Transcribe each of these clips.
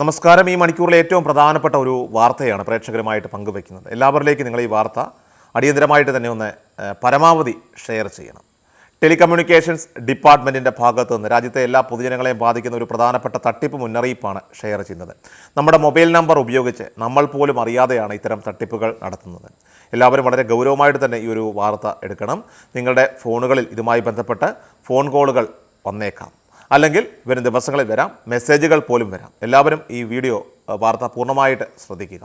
നമസ്കാരം. ഈ മണിക്കൂറിലെ ഏറ്റവും പ്രധാനപ്പെട്ട ഒരു വാർത്തയാണ് പ്രേക്ഷകരുമായിട്ട് പങ്കുവയ്ക്കുന്നത്. എല്ലാവരിലേക്കും നിങ്ങൾ ഈ വാർത്ത അടിയന്തരമായിട്ട് തന്നെ ഒന്ന് പരമാവധി ഷെയർ ചെയ്യണം. ടെലികമ്മ്യൂണിക്കേഷൻസ് ഡിപ്പാർട്ട്മെന്റിന്റെ ഭാഗത്തു നിന്ന് രാജ്യത്തെ എല്ലാ പൊതുജനങ്ങളെയും ബാധിക്കുന്ന ഒരു പ്രധാനപ്പെട്ട തട്ടിപ്പ് മുന്നറിയിപ്പാണ് ഷെയർ ചെയ്യുന്നത്. നമ്മുടെ മൊബൈൽ നമ്പർ ഉപയോഗിച്ച് നമ്മൾ പോലും അറിയാതെയാണ് ഇത്തരം തട്ടിപ്പുകൾ നടത്തുന്നത്. എല്ലാവരും വളരെ ഗൗരവമായിട്ട് തന്നെ ഈ ഒരു വാർത്ത എടുക്കണം. നിങ്ങളുടെ ഫോണുകളിൽ ഇതുമായി ബന്ധപ്പെട്ട് ഫോൺ കോളുകൾ വന്നേക്കാം. അല്ലെങ്കിൽ വരും ദിവസങ്ങളിൽ വരാം. മെസ്സേജുകൾ പോലും വരാം. എല്ലാവരും ഈ വീഡിയോ വാർത്ത പൂർണമായിട്ട് ശ്രദ്ധിക്കുക.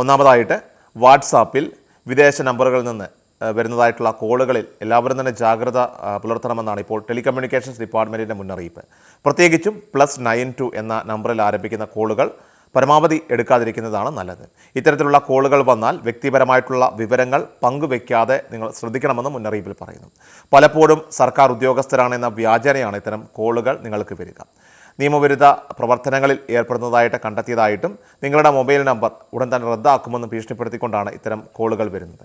ഒന്നാമതായിട്ട് വാട്സാപ്പിൽ വിദേശ നമ്പറുകളിൽ നിന്ന് വരുന്നതായിട്ടുള്ള കോളുകളിൽ എല്ലാവരും തന്നെ ജാഗ്രത പുലർത്തണമെന്നാണ് ഇപ്പോൾ ടെലികമ്മ്യൂണിക്കേഷൻസ് ഡിപ്പാർട്ട്മെന്റിന്റെ മുന്നറിയിപ്പ്. പ്രത്യേകിച്ചും പ്ലസ് നയൻ ടു എന്ന നമ്പറിൽ ആരംഭിക്കുന്ന കോളുകൾ പരമാവധി എടുക്കാതിരിക്കുന്നതാണ് നല്ലത്. ഇത്തരത്തിലുള്ള കോളുകൾ വന്നാൽ വ്യക്തിപരമായിട്ടുള്ള വിവരങ്ങൾ പങ്കുവെക്കാതെ നിങ്ങൾ ശ്രദ്ധിക്കണമെന്ന് മുന്നറിയിപ്പിൽ പറയുന്നു. പലപ്പോഴും സർക്കാർ ഉദ്യോഗസ്ഥരാണെന്ന വ്യാജനയാണ് ഇത്തരം കോളുകൾ നിങ്ങൾക്ക് വരിക. നിയമവിരുദ്ധ പ്രവർത്തനങ്ങളിൽ ഏർപ്പെടുന്നതായിട്ട് കണ്ടെത്തിയതായിട്ടും നിങ്ങളുടെ മൊബൈൽ നമ്പർ ഉടൻ തന്നെ റദ്ദാക്കുമെന്ന് ഭീഷണിപ്പെടുത്തിക്കൊണ്ടാണ് ഇത്തരം കോളുകൾ വരുന്നത്.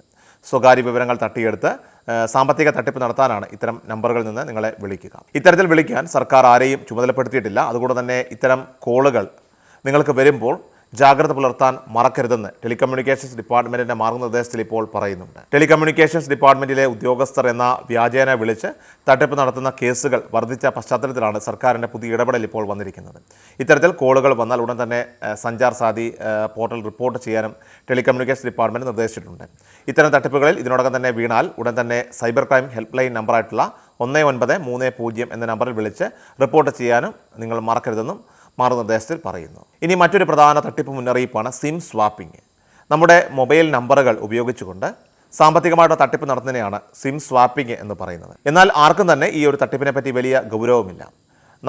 സ്വകാര്യ വിവരങ്ങൾ തട്ടിയെടുത്ത് സാമ്പത്തിക തട്ടിപ്പ് നടത്താനാണ് ഇത്തരം നമ്പറുകളിൽ നിന്ന് നിങ്ങളെ വിളിക്കുക. ഇത്തരത്തിൽ വിളിക്കാൻ സർക്കാർ ആരെയും ചുമതലപ്പെടുത്തിയിട്ടില്ല. അതുകൊണ്ട് തന്നെ ഇത്തരം കോളുകൾ നിങ്ങൾക്ക് വരുമ്പോൾ ജാഗ്രത പുലർത്താൻ മറക്കരുതെന്ന് ടെലികമ്മ്യൂണിക്കേഷൻസ് ഡിപ്പാർട്ട്മെന്റിന്റെ മാർഗനിർദ്ദേശത്തിൽ ഇപ്പോൾ പറയുന്നുണ്ട്. ടെലികമ്മ്യൂണിക്കേഷൻസ് ഡിപ്പാർട്ട്മെന്റിലെ ഉദ്യോഗസ്ഥർ എന്ന വ്യാജേന വിളിച്ച് തട്ടിപ്പ് നടത്തുന്ന കേസുകൾ വർദ്ധിച്ച പശ്ചാത്തലത്തിലാണ് സർക്കാരിന്റെ പുതിയ ഇടപെടൽ ഇപ്പോൾ വന്നിരിക്കുന്നത്. ഇത്തരത്തിൽ കോളുകൾ വന്നാൽ ഉടൻ തന്നെ സഞ്ചാർ സാധി പോർട്ടൽ റിപ്പോർട്ട് ചെയ്യാനും ടെലികമ്മ്യൂണിക്കേഷൻസ് ഡിപ്പാർട്ട്മെന്റ് നിർദ്ദേശിച്ചിട്ടുണ്ട്. ഇത്തരം തട്ടിപ്പുകളിൽ ഇതിനോടകം തന്നെ വീണാൽ ഉടൻ തന്നെ സൈബർ ക്രൈം ഹെൽപ്പ് ലൈൻ നമ്പറായിട്ടുള്ള ഒന്ന് ഒൻപത് മൂന്ന് പൂജ്യം എന്ന നമ്പറിൽ വിളിച്ച് റിപ്പോർട്ട് ചെയ്യാനും നിങ്ങൾ മറക്കരുതെന്നും മാർഗനിർദ്ദേശത്തിൽ പറയുന്നു. ഇനി മറ്റൊരു പ്രധാന തട്ടിപ്പ് മുന്നറിയിപ്പാണ് സിം സ്വാപ്പിംഗ്. നമ്മുടെ മൊബൈൽ നമ്പറുകൾ ഉപയോഗിച്ചുകൊണ്ട് സാമ്പത്തികമായിട്ട് തട്ടിപ്പ് നടത്തുന്നതിനെയാണ് സിം സ്വാപ്പിംഗ് എന്ന് പറയുന്നത്. എന്നാൽ ആർക്കും തന്നെ ഈ ഒരു തട്ടിപ്പിനെ പറ്റി വലിയ ഗൗരവമില്ല.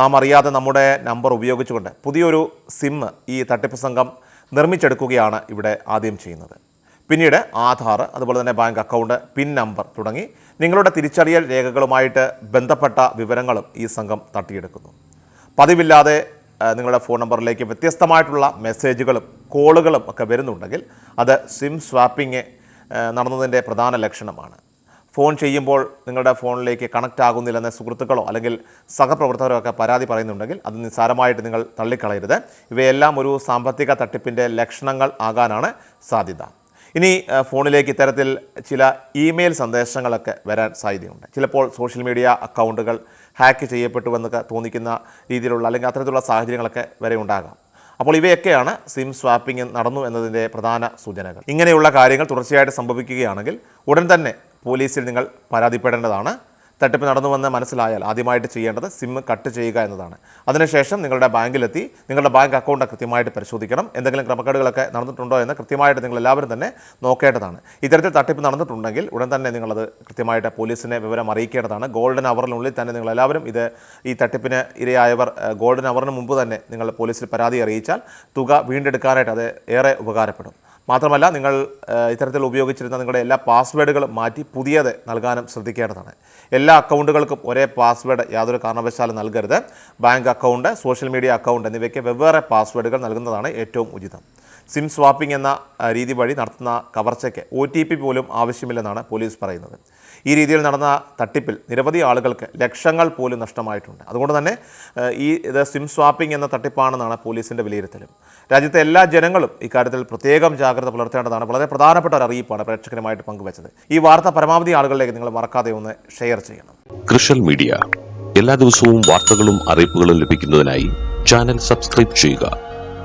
നാം അറിയാതെ നമ്മുടെ നമ്പർ ഉപയോഗിച്ചുകൊണ്ട് പുതിയൊരു സിം ഈ തട്ടിപ്പ് സംഘം നിർമ്മിച്ചെടുക്കുകയാണ് ഇവിടെ ആദ്യം ചെയ്യുന്നത്. പിന്നീട് ആധാർ അതുപോലെ തന്നെ ബാങ്ക് അക്കൗണ്ട് പിൻ നമ്പർ തുടങ്ങി നിങ്ങളുടെ തിരിച്ചറിയൽ രേഖകളുമായിട്ട് ബന്ധപ്പെട്ട വിവരങ്ങളും ഈ സംഘം തട്ടിയെടുക്കുന്നു. പതിവില്ലാതെ നിങ്ങളുടെ ഫോൺ നമ്പറിലേക്ക് വ്യത്യസ്തമായിട്ടുള്ള മെസ്സേജുകളും കോളുകളും ഒക്കെ വരുന്നുണ്ടെങ്കിൽ അത് സിം സ്വാപ്പിംഗ് നടന്നതിന്റെ പ്രധാന ലക്ഷണമാണ്. ഫോൺ ചെയ്യുമ്പോൾ നിങ്ങളുടെ ഫോണിലേക്ക് കണക്റ്റ് ആകുന്നില്ലെന്ന സുഹൃത്തുക്കളോ അല്ലെങ്കിൽ സഹപ്രവർത്തകരോ ഒക്കെ പരാതി പറയുന്നുണ്ടെങ്കിൽ അത് നിസ്സാരമായിട്ട് നിങ്ങൾ തള്ളിക്കളയരുത്. ഇവയെല്ലാം ഒരു സാമ്പത്തിക തട്ടിപ്പിന്റെ ലക്ഷണങ്ങൾ ആകാനാണ് സാധ്യത. ഇനി ഫോണിലേക്ക് ഇത്തരത്തിൽ ചില ഇമെയിൽ സന്ദേശങ്ങളൊക്കെ വരാൻ സാധ്യതയുണ്ട്. ചിലപ്പോൾ സോഷ്യൽ മീഡിയ അക്കൗണ്ടുകൾ ഹാക്ക് ചെയ്യപ്പെട്ടുവെന്നൊക്കെ തോന്നിക്കുന്ന രീതിയിലുള്ള അല്ലെങ്കിൽ അത്തരത്തിലുള്ള സാഹചര്യങ്ങളൊക്കെ വരെ ഉണ്ടാകാം. അപ്പോൾ ഇവയൊക്കെയാണ് സിം സ്വാപ്പിംഗ് നടന്നു എന്നതിന്റെ പ്രധാന സൂചനകൾ. ഇങ്ങനെയുള്ള കാര്യങ്ങൾ തുടർച്ചയായിട്ട് സംഭവിക്കുകയാണെങ്കിൽ ഉടൻ തന്നെ പോലീസിൽ നിങ്ങൾ പരാതിപ്പെടേണ്ടതാണ്. തട്ടിപ്പ് നടന്നുവെന്ന് മനസ്സിലായാൽ ആദ്യമായിട്ട് ചെയ്യേണ്ടത് സിം കട്ട് ചെയ്യുക എന്നതാണ്. അതിനുശേഷം നിങ്ങളുടെ ബാങ്കിലെത്തി നിങ്ങളുടെ ബാങ്ക് അക്കൗണ്ട് കൃത്യമായിട്ട് പരിശോധിക്കണം. എന്തെങ്കിലും ക്രമക്കേടുകളൊക്കെ നടന്നിട്ടുണ്ടോ എന്ന് കൃത്യമായിട്ട് നിങ്ങൾ എല്ലാവരും തന്നെ നോക്കേണ്ടതാണ്. ഇത്തരത്തിൽ തട്ടിപ്പ് നടന്നിട്ടുണ്ടെങ്കിൽ ഉടൻ തന്നെ നിങ്ങളത് കൃത്യമായിട്ട് പോലീസിനെ വിവരം അറിയിക്കേണ്ടതാണ്. ഗോൾഡൻ അവറിനുള്ളിൽ തന്നെ നിങ്ങൾ എല്ലാവരും ഇത് ഈ തട്ടിപ്പിന് ഇരയായവർ ഗോൾഡൻ അവറിന് മുമ്പ് തന്നെ നിങ്ങൾ പോലീസിൽ പരാതി അറിയിച്ചാൽ തുക വീണ്ടെടുക്കാനായിട്ട് അത് ഏറെ ഉപകാരപ്പെടും. മാത്രമല്ല നിങ്ങൾ ഇത്തരത്തിൽ ഉപയോഗിച്ചിരുന്ന നിങ്ങളുടെ എല്ലാ പാസ്വേഡുകളും മാറ്റി പുതിയത് നൽകാനും ശ്രദ്ധിക്കേണ്ടതാണ്. എല്ലാ അക്കൗണ്ടുകൾക്കും ഒരേ പാസ്വേഡ് യാതൊരു കാരണവശാലും നൽകരുത്. Bank account social media account എന്നിവയ്ക്ക് വെവ്വേറെ പാസ്വേഡുകൾ നൽകുന്നതാണ് ഏറ്റവും ഉചിതം. സിം സ്വാപ്പിംഗ് എന്ന രീതി വഴി നടത്തുന്ന കവർച്ചയ്ക്ക് ഒ ടി പി പോലും ആവശ്യമില്ലെന്നാണ് പോലീസ് പറയുന്നത്. ഈ രീതിയിൽ നടന്ന തട്ടിപ്പിൽ നിരവധി ആളുകൾക്ക് ലക്ഷങ്ങൾ പോലും നഷ്ടമായിട്ടുണ്ട്. അതുകൊണ്ട് തന്നെ ഈ ഇത് സിം സ്വാപ്പിംഗ് എന്ന തട്ടിപ്പാണെന്നാണ് പോലീസിന്റെ വിലയിരുത്തലും. രാജ്യത്തെ എല്ലാ ജനങ്ങളും ഇക്കാര്യത്തിൽ പ്രത്യേകം ജാഗ്രത പുലർത്തേണ്ടതാണ്. വളരെ പ്രധാനപ്പെട്ട ഒരു അറിയിപ്പാണ് പ്രേക്ഷകരുമായിട്ട് പങ്കുവച്ചത്. ഈ വാർത്ത പരമാവധി ആളുകളിലേക്ക് നിങ്ങൾ മറക്കാതെ ഒന്ന് ഷെയർ ചെയ്യണം. കൃഷൽ മീഡിയ. എല്ലാ ദിവസവും വാർത്തകളും അറിയിപ്പുകളും ലഭിക്കുന്നതിനായി ചാനൽ സബ്സ്ക്രൈബ് ചെയ്യുക.